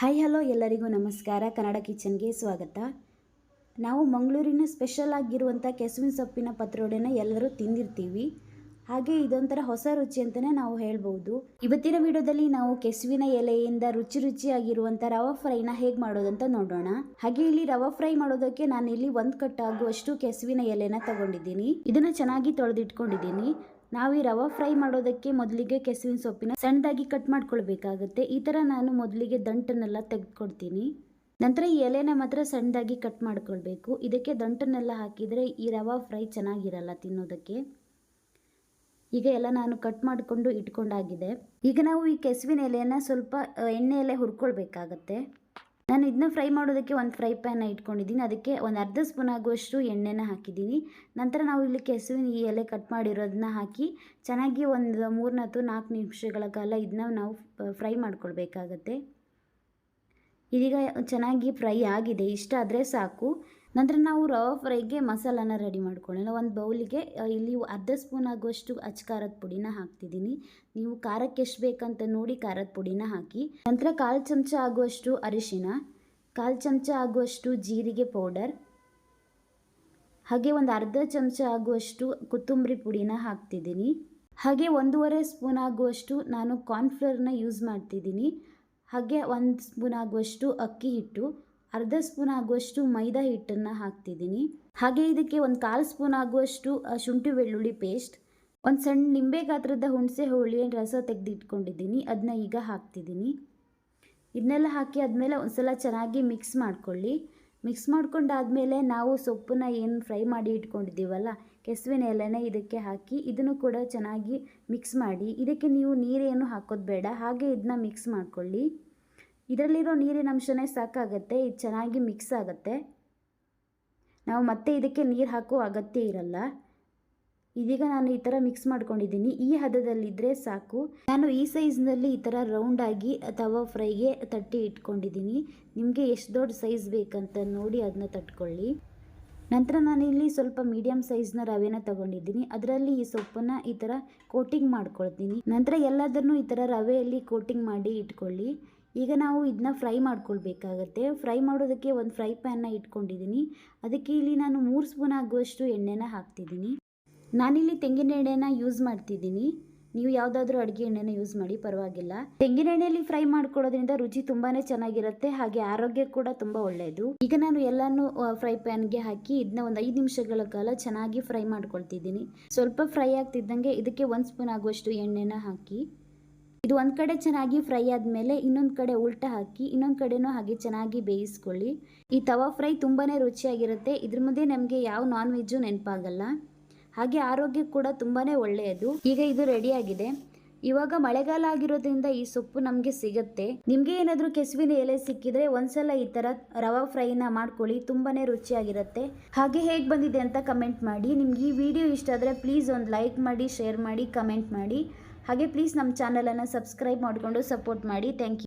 Hi hello ಎಲ್ಲರಿಗೂ ನಮಸ್ಕಾರ. ಕನ್ನಡ ಕಿಚನ್ಗೆ ಸ್ವಾಗತ. ನಾವು ಮಂಗಳೂರಿನ ಸ್ಪೆಷಲ್ ಆಗಿರುವಂಥ ಕೆಸುವಿನ ಸೊಪ್ಪಿನ ಪತ್ರೊಡೆನ ಎಲ್ಲರೂ ತಿಂದಿರ್ತೀವಿ. ಹಾಗೆ ಇದೊಂಥರ ಹೊಸ ರುಚಿ ಅಂತಲೇ ನಾವು ಹೇಳ್ಬೋದು. ಇವತ್ತಿನ ವಿಡಿಯೋದಲ್ಲಿ ನಾವು ಕೆಸುವಿನ ಎಲೆಯಿಂದ ರುಚಿ ರುಚಿಯಾಗಿರುವಂಥ ರವಾ ಫ್ರೈನ ಹೇಗೆ ಮಾಡೋದಂತ ನೋಡೋಣ. ಹಾಗೆ ಇಲ್ಲಿ ರವಾ ಫ್ರೈ ಮಾಡೋದಕ್ಕೆ ನಾನು ಇಲ್ಲಿ ಒಂದು ಕಟ್ ಆಗುವಷ್ಟು ಕೆಸುವಿನ ಎಲೆನ ತಗೊಂಡಿದ್ದೀನಿ. ಇದನ್ನ ಚೆನ್ನಾಗಿ ತೊಳೆದಿಟ್ಕೊಂಡಿದ್ದೀನಿ. ನಾವು ಈ ರವೆ ಫ್ರೈ ಮಾಡೋದಕ್ಕೆ ಮೊದಲಿಗೆ ಕೆಸುವಿನ ಸೊಪ್ಪಿನ ಸಣ್ಣದಾಗಿ ಕಟ್ ಮಾಡ್ಕೊಳ್ಬೇಕಾಗುತ್ತೆ. ಈ ಥರ ನಾನು ಮೊದಲಿಗೆ ದಂಟನ್ನೆಲ್ಲ ತೆಗೆದುಕೊಡ್ತೀನಿ. ನಂತರ ಈ ಎಲೆನ ಮಾತ್ರ ಸಣ್ಣದಾಗಿ ಕಟ್ ಮಾಡ್ಕೊಳ್ಬೇಕು. ಇದಕ್ಕೆ ದಂಟನ್ನೆಲ್ಲ ಹಾಕಿದರೆ ಈ ರವ ಫ್ರೈ ಚೆನ್ನಾಗಿರಲ್ಲ ತಿನ್ನೋದಕ್ಕೆ. ಈಗ ಎಲ್ಲ ನಾನು ಕಟ್ ಮಾಡಿಕೊಂಡು ಇಟ್ಕೊಂಡಾಗಿದೆ. ಈಗ ನಾವು ಈ ಕೆಸುವಿನ ಎಲೆಯನ್ನು ಸ್ವಲ್ಪ, ಎಣ್ಣೆ ಎಣ್ಣೆಯಲ್ಲೇ ಹುರ್ಕೊಳ್ಬೇಕಾಗತ್ತೆ. ನಾನು ಇದನ್ನ ಫ್ರೈ ಮಾಡೋದಕ್ಕೆ ಒಂದು ಫ್ರೈ ಪ್ಯಾನ್ ಇಟ್ಕೊಂಡಿದ್ದೀನಿ. ಅದಕ್ಕೆ ಒಂದು ಅರ್ಧ ಸ್ಪೂನ್ ಆಗುವಷ್ಟು ಎಣ್ಣೆನ ಹಾಕಿದ್ದೀನಿ. ನಂತರ ನಾವು ಇಲ್ಲಿ ಕೆಸುವಿನ ಈ ಎಲೆ ಕಟ್ ಮಾಡಿರೋದನ್ನ ಹಾಕಿ ಚೆನ್ನಾಗಿ ಒಂದು ಮೂರನತ್ತು ನಾಲ್ಕು ನಿಮಿಷಗಳ ಕಾಲ ಇದನ್ನ ನಾವು ಫ್ರೈ ಮಾಡ್ಕೊಳ್ಬೇಕಾಗತ್ತೆ. ಇದೀಗ ಚೆನ್ನಾಗಿ ಫ್ರೈ ಆಗಿದೆ. ಇಷ್ಟ ಆದರೆ ಸಾಕು. ನಂತರ ನಾವು ರವ ಫ್ರೈಗೆ ಮಸಾಲಾನ ರೆಡಿ ಮಾಡ್ಕೊಳ್ಳೋಣ. ಒಂದು ಬೌಲಿಗೆ ಇಲ್ಲಿ ಅರ್ಧ ಸ್ಪೂನ್ ಆಗುವಷ್ಟು ಅಚ್ಚ ಖಾರದ ಪುಡಿನ ಹಾಕ್ತಿದ್ದೀನಿ. ನೀವು ಖಾರಕ್ಕೆ ಎಷ್ಟು ಬೇಕಂತ ನೋಡಿ ಖಾರದ ಪುಡಿನ ಹಾಕಿ. ನಂತರ ಕಾಲು ಚಮಚ ಆಗುವಷ್ಟು ಅರಿಶಿನ, ಕಾಲು ಚಮಚ ಆಗುವಷ್ಟು ಜೀರಿಗೆ ಪೌಡರ್ ಹಾಗೆ ಒಂದು ಅರ್ಧ ಚಮಚ ಆಗುವಷ್ಟು ಕೊತ್ತಂಬರಿ ಪುಡಿನ ಹಾಕ್ತಿದ್ದೀನಿ. ಹಾಗೆ ಒಂದೂವರೆ ಸ್ಪೂನ್ ಆಗುವಷ್ಟು ನಾನು ಕಾರ್ನ್ಫ್ಲೋರ್ನ ಯೂಸ್ ಮಾಡ್ತಿದ್ದೀನಿ. ಹಾಗೆ ಒಂದು ಸ್ಪೂನ್ ಆಗುವಷ್ಟು ಅಕ್ಕಿ ಹಿಟ್ಟು ಅರ್ಧ ಸ್ಪೂನ್ ಆಗುವಷ್ಟು ಮೈದಾ ಹಿಟ್ಟನ್ನು ಹಾಕ್ತಿದ್ದೀನಿ. ಹಾಗೆ ಇದಕ್ಕೆ ಒಂದು ಕಾಲು ಸ್ಪೂನ್ ಆಗುವಷ್ಟು ಶುಂಠಿ ಬೆಳ್ಳುಳ್ಳಿ ಪೇಸ್ಟ್ ಒಂದು ಸಣ್ಣ ನಿಂಬೆ ಗಾತ್ರದ ಹುಣಸೆ ಹುಳಿ ರಸ ತೆಗೆದಿಟ್ಕೊಂಡಿದ್ದೀನಿ. ಅದನ್ನ ಈಗ ಹಾಕ್ತಿದ್ದೀನಿ. ಇದನ್ನೆಲ್ಲ ಹಾಕಿ ಆದಮೇಲೆ ಒಂದು ಸಲ ಚೆನ್ನಾಗಿ ಮಿಕ್ಸ್ ಮಾಡ್ಕೊಳ್ಳಿ. ಮಿಕ್ಸ್ ಮಾಡ್ಕೊಂಡಾದಮೇಲೆ ನಾವು ಸೊಪ್ಪನ್ನ ಏನು ಫ್ರೈ ಮಾಡಿ ಇಟ್ಕೊಂಡಿದ್ದೀವಲ್ಲ ಕೆಸುವಿನ ಎಲೆನೇ ಇದಕ್ಕೆ ಹಾಕಿ ಇದನ್ನು ಕೂಡ ಚೆನ್ನಾಗಿ ಮಿಕ್ಸ್ ಮಾಡಿ. ಇದಕ್ಕೆ ನೀವು ನೀರೇನು ಹಾಕೋದು ಬೇಡ, ಹಾಗೆ ಇದನ್ನ ಮಿಕ್ಸ್ ಮಾಡ್ಕೊಳ್ಳಿ. ಇದರಲ್ಲಿರೋ ನೀರಿನ ಅಂಶನೇ ಸಾಕಾಗತ್ತೆ, ಇದು ಚೆನ್ನಾಗಿ ಮಿಕ್ಸ್ ಆಗುತ್ತೆ. ನಾವು ಮತ್ತೆ ಇದಕ್ಕೆ ನೀರು ಹಾಕೋ ಅಗತ್ಯ ಇರಲ್ಲ. ಇದೀಗ ನಾನು ಈ ಥರ ಮಿಕ್ಸ್ ಮಾಡ್ಕೊಂಡಿದ್ದೀನಿ. ಈ ಹದದಲ್ಲಿದ್ದರೆ ಸಾಕು. ನಾನು ಈ ಸೈಜ್ನಲ್ಲಿ ಈ ಥರ ರೌಂಡಾಗಿ ತವಾ ಫ್ರೈಗೆ ತಟ್ಟಿ ಇಟ್ಕೊಂಡಿದ್ದೀನಿ. ನಿಮಗೆ ಎಷ್ಟು ದೊಡ್ಡ ಸೈಜ್ ಬೇಕಂತ ನೋಡಿ ಅದನ್ನ ತಟ್ಕೊಳ್ಳಿ. ನಂತರ ನಾನಿಲ್ಲಿ ಸ್ವಲ್ಪ ಮೀಡಿಯಮ್ ಸೈಜ್ನ ರವೆನ ತಗೊಂಡಿದ್ದೀನಿ. ಅದರಲ್ಲಿ ಈ ಸೊಪ್ಪನ್ನು ಈ ಥರ ಕೋಟಿಂಗ್ ಮಾಡ್ಕೊಳ್ತೀನಿ. ನಂತರ ಎಲ್ಲದನ್ನು ಈ ಥರ ರವೆಯಲ್ಲಿ ಕೋಟಿಂಗ್ ಮಾಡಿ ಇಟ್ಕೊಳ್ಳಿ. ಈಗ ನಾವು ಇದನ್ನ ಫ್ರೈ ಮಾಡ್ಕೊಳ್ಬೇಕಾಗತ್ತೆ. ಫ್ರೈ ಮಾಡೋದಕ್ಕೆ ಒಂದು ಫ್ರೈ ಪ್ಯಾನ್ನ ಇಟ್ಕೊಂಡಿದ್ದೀನಿ ಅದಕ್ಕೆ ಇಲ್ಲಿ ನಾನು ಮೂರು ಸ್ಪೂನ್ ಆಗುವಷ್ಟು ಎಣ್ಣೆನ ಹಾಕ್ತಿದ್ದೀನಿ ನಾನಿಲ್ಲಿ ತೆಂಗಿನ ಎಣ್ಣೆನ ಯೂಸ್ ಮಾಡ್ತಿದ್ದೀನಿ ನೀವು ಯಾವುದಾದ್ರೂ ಅಡುಗೆ ಎಣ್ಣೆನ ಯೂಸ್ ಮಾಡಿ, ಪರವಾಗಿಲ್ಲ. ತೆಂಗಿನ ಎಣ್ಣೆಯಲ್ಲಿ ಫ್ರೈ ಮಾಡ್ಕೊಳ್ಳೋದ್ರಿಂದ ರುಚಿ ತುಂಬಾ ಚೆನ್ನಾಗಿರುತ್ತೆ, ಹಾಗೆ ಆರೋಗ್ಯ ಕೂಡ ತುಂಬ ಒಳ್ಳೆಯದು ಈಗ ನಾನು ಎಲ್ಲಾನು ಫ್ರೈ ಪ್ಯಾನ್ಗೆ ಹಾಕಿ ಇದನ್ನ ಒಂದು ಐದು ನಿಮಿಷಗಳ ಕಾಲ ಚೆನ್ನಾಗಿ ಫ್ರೈ ಮಾಡ್ಕೊಳ್ತಿದ್ದೀನಿ ಸ್ವಲ್ಪ ಫ್ರೈ ಆಗ್ತಿದ್ದಂಗೆ ಇದಕ್ಕೆ ಒಂದು ಸ್ಪೂನ್ ಆಗುವಷ್ಟು ಎಣ್ಣೆನ ಹಾಕಿ. ಇದು ಒಂದು ಕಡೆ ಚೆನ್ನಾಗಿ ಫ್ರೈ ಆದಮೇಲೆ ಇನ್ನೊಂದು ಕಡೆ ಉಲ್ಟ ಹಾಕಿ, ಇನ್ನೊಂದು ಕಡೆನೂ ಹಾಗೆ ಚೆನ್ನಾಗಿ ಬೇಯಿಸ್ಕೊಳ್ಳಿ. ಈ ತವಾ ಫ್ರೈ ತುಂಬಾ ರುಚಿಯಾಗಿರುತ್ತೆ. ಇದ್ರ ಮುಂದೆ ನಮಗೆ ಯಾವ ನಾನ್ ವೆಜ್ಜು ನೆನಪಾಗಲ್ಲ. ಹಾಗೆ ಆರೋಗ್ಯ ಕೂಡ ತುಂಬಾ ಒಳ್ಳೆಯದು. ಈಗ ಇದು ರೆಡಿಯಾಗಿದೆ. ಇವಾಗ ಮಳೆಗಾಲ ಆಗಿರೋದ್ರಿಂದ ಈ ಸೊಪ್ಪು ನಮಗೆ ಸಿಗುತ್ತೆ. ನಿಮಗೆ ಏನಾದರೂ ಕೆಸುವಿನ ಎಲೆ ಸಿಕ್ಕಿದ್ರೆ ಒಂದ್ಸಲ ಈ ಥರ ರವಾ ಫ್ರೈನ ಮಾಡ್ಕೊಳ್ಳಿ. ತುಂಬಾ ರುಚಿಯಾಗಿರುತ್ತೆ. ಹಾಗೆ ಹೇಗೆ ಬಂದಿದೆ ಅಂತ ಕಮೆಂಟ್ ಮಾಡಿ. ನಿಮ್ಗೆ ಈ ವಿಡಿಯೋ ಇಷ್ಟ ಆದರೆ ಪ್ಲೀಸ್ ಒಂದು ಲೈಕ್ ಮಾಡಿ, ಶೇರ್ ಮಾಡಿ, ಕಮೆಂಟ್ ಮಾಡಿ. ಹಾಗೆ ಪ್ಲೀಸ್ ನಮ್ಮ ಚಾನಲನ್ನು ಸಬ್ಸ್ಕ್ರೈಬ್ ಮಾಡಿಕೊಂಡು ಸಪೋರ್ಟ್ ಮಾಡಿ. Thank you